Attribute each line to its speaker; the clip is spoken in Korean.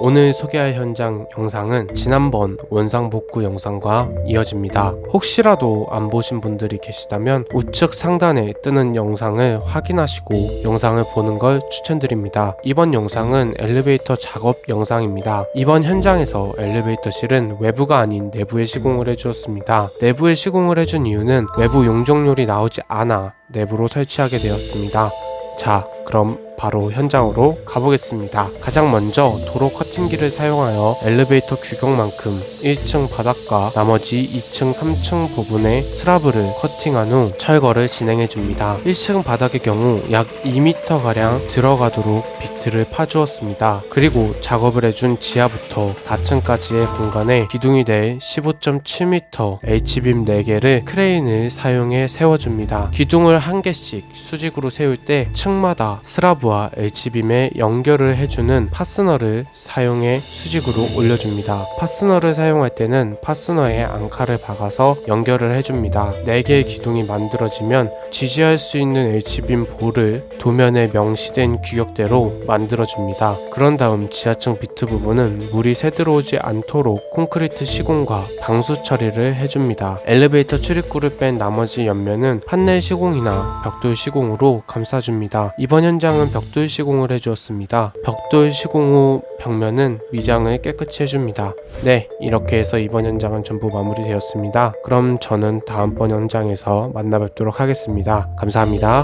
Speaker 1: 오늘 소개할 현장 영상은 지난번 원상 복구 영상과 이어집니다. 혹시라도 안 보신 분들이 계시다면 우측 상단에 뜨는 영상을 확인하시고 영상을 보는 걸 추천드립니다. 이번 영상은 엘리베이터 작업 영상입니다. 이번 현장에서 엘리베이터실은 외부가 아닌 내부에 시공을 해주었습니다. 내부에 시공을 해준 이유는 외부 용적률이 나오지 않아 내부로 설치하게 되었습니다. 자, 그럼 바로 현장으로 가보겠습니다. 가장 먼저 도로 커팅기를 사용하여 엘리베이터 규격만큼 1층 바닥과 나머지 2층, 3층 부분에 스라브를 커팅한 후 철거를 진행해 줍니다. 1층 바닥의 경우 약 2m가량 들어가도록 비트를 파주었습니다. 그리고 작업을 해준 지하부터 4층까지의 공간에 기둥이 될 15.7m H빔 4개를 크레인을 사용해 세워줍니다. 기둥을 한 개씩 수직으로 세울 때 층마다 스라브 와 H빔에 연결을 해주는 파스너를 사용해 수직으로 올려줍니다. 파스너를 사용할 때는 파스너에 앙카를 박아서 연결을 해줍니다. 4개의 기둥이 만들어지면 지지할 수 있는 H빔 볼을 도면에 명시된 규격대로 만들어줍니다. 그런 다음 지하층 비트 부분은 물이 새들어오지 않도록 콘크리트 시공과 방수 처리를 해줍니다. 엘리베이터 출입구를 뺀 나머지 옆면은 판넬 시공이나 벽돌 시공으로 감싸줍니다. 이번 현장은 벽돌 시공을 해주었습니다. 벽돌 시공 후 벽면은 위장을 깨끗이 해줍니다. 네, 이렇게 해서 이번 현장은 전부 마무리되었습니다. 그럼 저는 다음번 현장에서 만나 뵙도록 하겠습니다. 감사합니다.